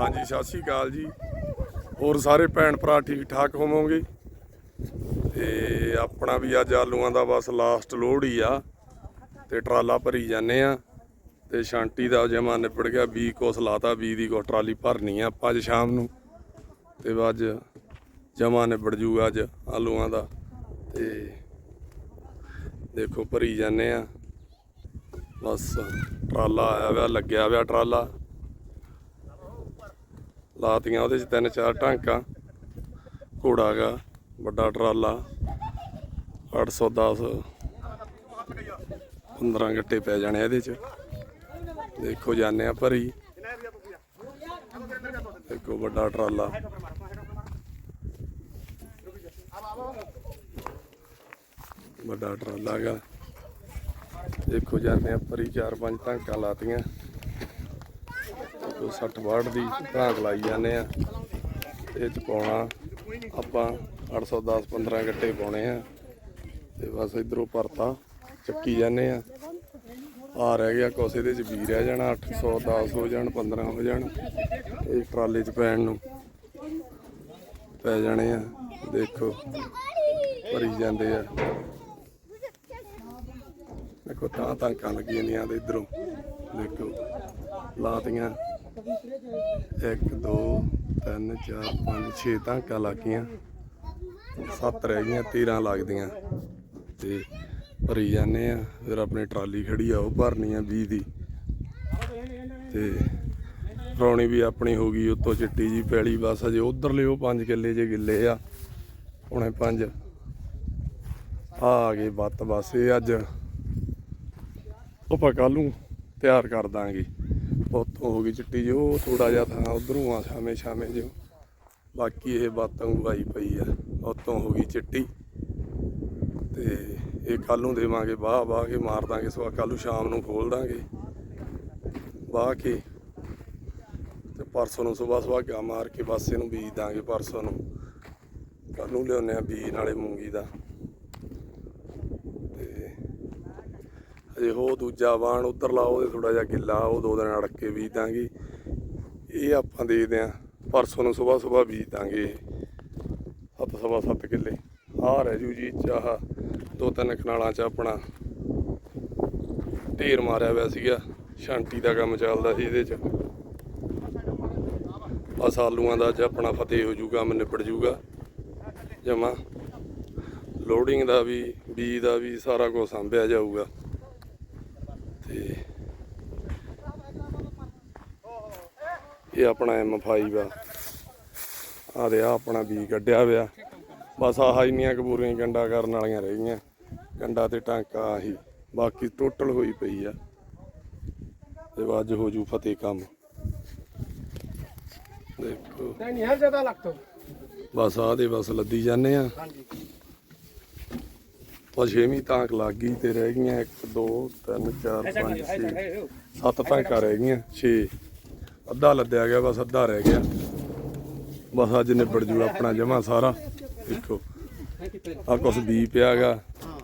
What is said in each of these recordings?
ਹਾਂਜੀ, ਸਤਿ ਸ਼੍ਰੀ ਅਕਾਲ ਜੀ। ਹੋਰ ਸਾਰੇ ਭੈਣ ਭਰਾ ਠੀਕ ਠਾਕ ਹੋਵੋਗੇ? ਤੇ ਆਪਣਾ ਵੀ ਅੱਜ ਆਲੂਆਂ ਦਾ ਬਸ ਲਾਸਟ ਲੋਡ ਹੀ ਆ ਤੇ ਟਰਾਲਾ ਭਰੀ ਜਾਂਦੇ ਆ ਤੇ ਸ਼ਾਂਟੀ ਦਾ ਜਮਾ ਨਿਬੜ ਗਿਆ। ਬੀ ਕੋਸ ਲਾਤਾ, ਬੀ ਦੀ ਕੋ ਟਰਾਲੀ ਭਰਨੀ ਆ ਆਪਾਂ ਅੱਜ ਸ਼ਾਮ ਨੂੰ। ਤੇ ਅੱਜ ਜਮਾ ਨਿਬੜ ਜੂਗਾ ਅੱਜ ਆਲੂਆਂ ਦਾ। ਤੇ ਦੇਖੋ ਭਰੀ ਜਾਂਦੇ ਆ। ਬਸ ਟਰਾਲਾ ਆਇਆ ਹੋਇਆ ਲੱਗਿਆ ਹੋਇਆ ਟਰਾਲਾ। ਲਾਤੀਆਂ, ਉਹਦੇ ਚ ਤਿੰਨ ਚਾਰ ਟਾਂਕਾਂ, ਘੋੜਾ ਗਾ ਵੱਡਾ ਟਰਾਲਾ 810 15 ਗੱਟੇ ਪੈ ਜਾਣੇ ਇਹਦੇ ਚ। ਦੇਖੋ ਜਾਣੇ ਆ ਭਰੀ। ਦੇਖੋ ਵੱਡਾ ਟਰਾਲਾ। ਵੱਡਾ ਟਰਾਲਾ ਗਾ ਦੇਖੋ ਜਾਂਦੇ ਆ ਭਰੀ, ਚਾਰ ਪੰਜ ਟਾਂਕਾਂ ਲਾਤੀਆਂ। ਕੋਈ 60 ਵਾਟ ਦੀ ਧਾਕ ਲਾਈ ਜਾਂਦੇ ਆ। ਇਹ ਚ ਪਾਉਣਾ ਆਪਾਂ 810 15 ਗੱਟੇ ਪਾਉਣੇ ਆ। ਤੇ ਬਸ ਇਧਰੋਂ ਪਰਤਾ ਚੱਕੀ ਜਾਂਦੇ ਆ। ਆ ਰਹਿ ਗਿਆ ਕੁਛ, ਇਹਦੇ ਚ ਵੀ ਰਹਿ ਜਾਣਾ 810 ਹੋ ਜਾਣ 15 ਹੋ ਜਾਣ। ਇਹ ਟਰਾਲੇ ਚ ਪੈਣ ਨੂੰ ਪੈ ਜਾਣੇ ਆ। ਦੇਖੋ, ਭਰੀ ਜਾਂਦੇ ਆ। ਦੇਖੋ, ਤਾਂ ਟਾਂਕਾਂ ਲੱਗੀਆਂ ਦੀਆਂ ਤੇ ਇਧਰੋਂ। ਦੇਖੋ ਲਾਤੀਆਂ। 1 2 3 4 5 6 ਟਾਂਕਾਂ ਲੱਗੀਆਂ। 7 ਰਹਿ ਗਈਆਂ 13 ਲੱਗਦੀਆਂ। ਤੇ ਭਰੀ ਜਾਂਦੇ ਆ, ਫਿਰ ਆਪਣੀ ਟਰਾਲੀ ਖੜੀ ਆ, ਉਹ ਭਰਨੀ ਆ 20 ਦੀ। ਤੇ ਰੌਣੀ ਵੀ ਆਪਣੀ ਹੋ ਗਈ, ਉੱਤੋਂ ਚਿੱਟੀ ਜੀ ਪੈਲੀ, ਬਸ ਅਜੇ ਉਧਰਲੇ ਉਹ ਪੰਜ ਕਿੱਲੇ ਜੇ ਗਿੱਲੇ ਆ, ਹੁਣੇ ਪੰਜ। ਆ ਆ ਗਏ ਬੱਤ, ਬਸ ਇਹ ਅੱਜ। ਆਪਾਂ ਕੱਲ ਨੂੰ ਤਿਆਰ ਕਰ ਦਾਂਗੇ। ਉੱਥੋਂ ਹੋ ਗਈ ਚਿੱਟੀ ਜੋ ਥੋੜਾ ਜਿਹਾ ਥਾਂ ਉਧਰੋਂ ਆ ਸ਼ਾਮੇ ਸ਼ਾਮੇ ਜਿਉ ਬਾਕੀ ਇਹ ਬਾਤਾਂ ਉਗਾਈ ਪਈ ਆ ਉੱਥੋਂ ਹੋ ਗਈ ਚਿੱਟੀ। ਤੇ ਇਹ ਕੱਲ ਨੂੰ ਦੇਵਾਂਗੇ ਵਾਹ ਵਾਹ ਕੇ ਮਾਰ ਦਾਂਗੇ ਸਵਾ ਕੱਲ ਨੂੰ ਸ਼ਾਮ ਨੂੰ ਖੋਲ ਦਾਂਗੇ। ਵਾਹ ਕੇ ਤੇ ਪਰਸੋਂ ਨੂੰ ਸਵੇਰ ਸਵੇਰ ਮਾਰ ਕੇ ਬਸ ਇਹਨੂੰ ਬੀਜ ਦਾਂਗੇ ਪਰਸੋਂ ਨੂੰ। ਕੱਲ ਨੂੰ ਲਿਆਉਂਦੇ ਆ ਬੀਜ, ਨਾਲੇ ਮੂੰਗੀ ਦਾ। ਅਜੇ ਉਹ ਦੂਜਾ ਵਾਣ ਉਧਰ ਲਾਓ ਉਹਦੇ ਥੋੜਾ ਜਿਹਾ ਗਿੱਲਾ, ਉਹ ਦੋ ਦਿਨ ਅੜਕ ਕੇ ਬੀਜ ਦਾਂਗੇ। ਇਹ ਆਪਾਂ ਦੇਖਦੇ ਆਂ ਪਰਸੋਂ ਨੂੰ ਸਵੇਰ ਸਵੇਰ ਬੀਜ ਦਾਂਗੇ ਸੱਤ, ਸਵਾ ਸੱਤ ਕਿੱਲੇ। ਆਹ ਰਹਿ ਜੂ ਜੀ ਚਾਹ, ਦੋ ਤਿੰਨ ਕਨਾਲਾਂ ਚ ਆਪਣਾ। ਢੇਰ ਮਾਰਿਆ ਹੋਇਆ ਸੀਗਾ ਸ਼ਾਂਟੀ ਦਾ ਕੰਮ ਚੱਲਦਾ ਸੀ ਇਹਦੇ ਚ। ਬਸ ਆਲੂਆਂ ਦਾ ਅੱਜ ਆਪਣਾ ਫਤਿਹ ਹੋ ਜੂਗਾ ਮੈਂ ਨਿਬੜ ਜੂਗਾ। ਜਮਾ। ਲੋਡਿੰਗ ਦਾ ਵੀ, ਬੀਜ ਦਾ ਵੀ ਸਾਰਾ ਕੁਝ ਸੰਭਿਆ ਜਾਊਗਾ। ਇਹ ਆਪਣਾ M5 ਆ ਆ। ਦੇ ਆ ਆਪਣਾ ਬੀ ਕੱਢਿਆ ਹੋਇਆ। ਬਸ ਆਹ ਇੰਨੀਆਂ ਕਬੂਰੀਆਂ ਗੰਡਾ ਕਰਨ ਵਾਲੀਆਂ ਰਹਿ ਗਈਆਂ। ਗੰਡਾ ਤੇ ਟਾਂਕਾ ਆਹੀ। ਬਾਕੀ ਟੋਟਲ ਹੋਈ ਪਈ ਆ। ਤੇ ਅੱਜ ਹੋ ਜੂ ਫਤਿਹ ਕੰਮ। ਦੇਖੋ। ਨਹੀਂ ਹਰ ਜ਼ਿਆਦਾ ਲੱਗਦਾ ਬਸ ਆ ਦੇ ਬਸ ਲੱਦੀ ਜਾਂਦੇ ਆ। ਹਾਂਜੀ। ਬਸ ਛੇਵੀਂ ਤਾਂਕ ਲੱਗ ਗਈ ਤੇ ਰਹਿ ਗਈਆਂ 1 2 3 4 5 6 ਸੱਤ ਤਾਂਕਾਂ ਰਹਿ ਗਈਆਂ। 6 ਅੱਧਾ ਲੱਦਿਆ ਗਿਆ ਬਸ ਅੱਧਾ ਰਹਿ ਗਿਆ। ਬਸ ਅੱਜ ਨਿਬੜ ਜੂ ਆਪਣਾ ਜਮਾ ਸਾਰਾ। ਦੇਖੋ ਆ ਕੁਛ ਬੀ ਪਿਆਗਾ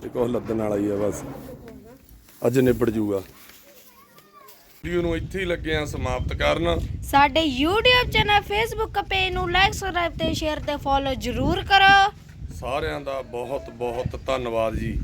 ਤੇ ਕੁਛ ਲੱਦਣ ਵਾਲਾ ਹੀ ਆ ਬਸ। ਅੱਜ ਨਿਬੜ ਜੂਗਾ। ਵੀਡੀਓ ਨੂੰ ਇੱਥੇ ਹੀ ਲੱਗੇ ਆ ਸਮਾਪਤ ਕਰਨ। ਸਾਡੇ YouTube ਚੈਨਲ Facebook ਪੇਜ ਨੂੰ ਲਾਈਕ ਸਬਸਕ੍ਰਾਈਬ ਤੇ ਸ਼ੇਅਰ ਤੇ ਫੋਲੋ ਜ਼ਰੂਰ ਕਰੋ। ਸਾਰਿਆਂ ਦਾ ਬਹੁਤ ਬਹੁਤ ਧੰਨਵਾਦ ਜੀ।